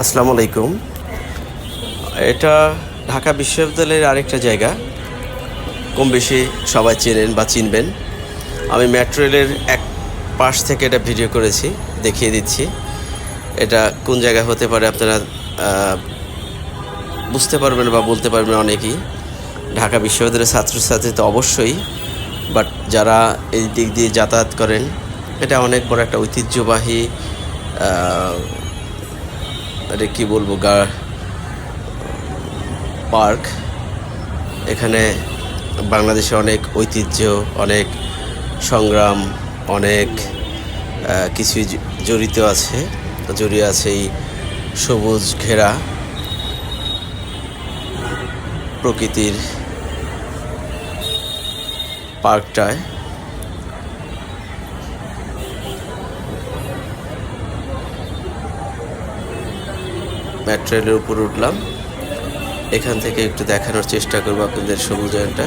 আসসালামু আলাইকুম। এটা ঢাকা বিশ্ববিদ্যালয়ের আরেকটা জায়গা। কম বেশি সবাই চেনেন বা চিনবেন। আমি মেট্রো রেলের এক পাশ থেকে এটা ভিডিও করেছি, দেখিয়ে দিচ্ছি। এটা কোন জায়গা হতে পারে আপনারা বুঝতে পারবেন বা বলতে পারবেন অনেকেই। ঢাকা বিশ্ববিদ্যালয়ের ছাত্রছাত্রী তো অবশ্যই বাট যারা এই দিক দিয়ে যাতায়াত করেন, এটা অনেক বড় একটা ঐতিহ্যবাহী এটা কি বলব, গা পার্ক। এখানে বাংলাদেশে অনেক ঐতিহ্য, অনেক সংগ্রাম, অনেক কিছুই জড়িত আছে। জড়িয়ে আছে এই সবুজ ঘেরা প্রকৃতির পার্কটায়। মেট্রো রেলের উপর উঠলাম। এখান থেকে একটু দেখানোর চেষ্টা করব আপনাদের সবুজায়নটা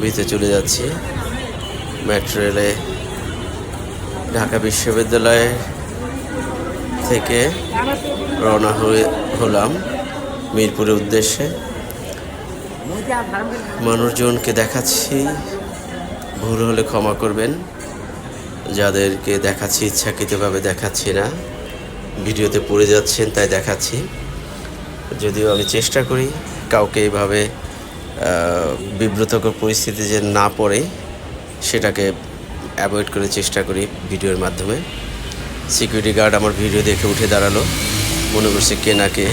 ভিতরে চলে যাচ্ছি। মেট্রো রেলে ঢাকা বিশ্ববিদ্যালয় থেকে রওনা হয়ে হলাম মিরপুরের উদ্দেশ্যে। মানুষজনকে দেখাচ্ছি। ভুল হলে ক্ষমা করবেন। যাদেরকে দেখাচ্ছি ইচ্ছাকৃতভাবে দেখাচ্ছি না। ভিডিওতে পড়ে যাচ্ছেন, তাই দেখাচ্ছি। যদিও আমি চেষ্টা করি কাউকে এইভাবে বিব্রতকর পরিস্থিতি যে না পড়ে, সেটাকে অ্যাভয়েড করে চেষ্টা করি ভিডিওর মাধ্যমে। সিকিউরিটি গার্ড আমার ভিডিও দেখে উঠে দাঁড়াল। মনে করছে কে না কে।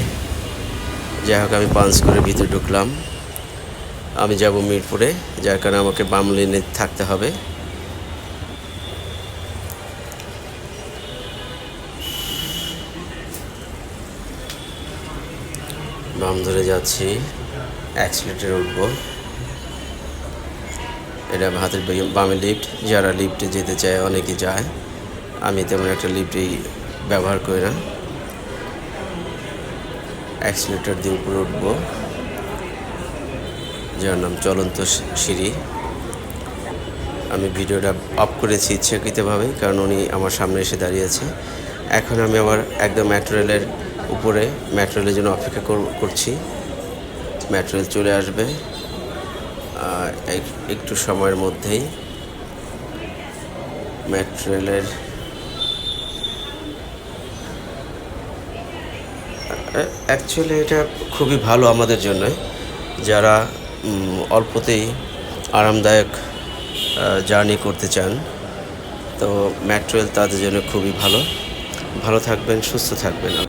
যাই হোক, আমি পাঞ্চ করে ভিতরে ঢুকলাম। আমি যাব মিরপুরে, যার কারণে আমাকে বাম লেনে থাকতে হবে। বাম ধরে যাচ্ছি। অ্যাক্সিলেটারে উঠব। এটা হাতের বামে লিফট যারা লিফটে যেতে চায় অনেকে যায়। আমি তেমন একটা লিফটেই ব্যবহার করি না। অ্যাক্সিলেটার দিয়ে উপরে উঠবো। যার নাম চলন্ত সিঁড়ি। আমি ভিডিওটা অফ করেছি ইচ্ছাকৃতভাবে, কারণ উনি আমার সামনে এসে দাঁড়িয়েছে এখন আমি আবার একদম মেট্রো রেলের উপরে মেট্রো রেলের জন্য অপেক্ষা কর- করছি। মেট্রো রেল চলে আসবে একটু সময়ের মধ্যেই। মেট্রো রেলের অ্যাকচুয়ালি এটা খুবই ভালো আমাদের জন্য। যারা অল্পতেই আরামদায়ক জার্নি করতে চান, তো মেট্রো রেল তাদের জন্য খুবই ভালো। ভালো থাকবেন, সুস্থ থাকবেন।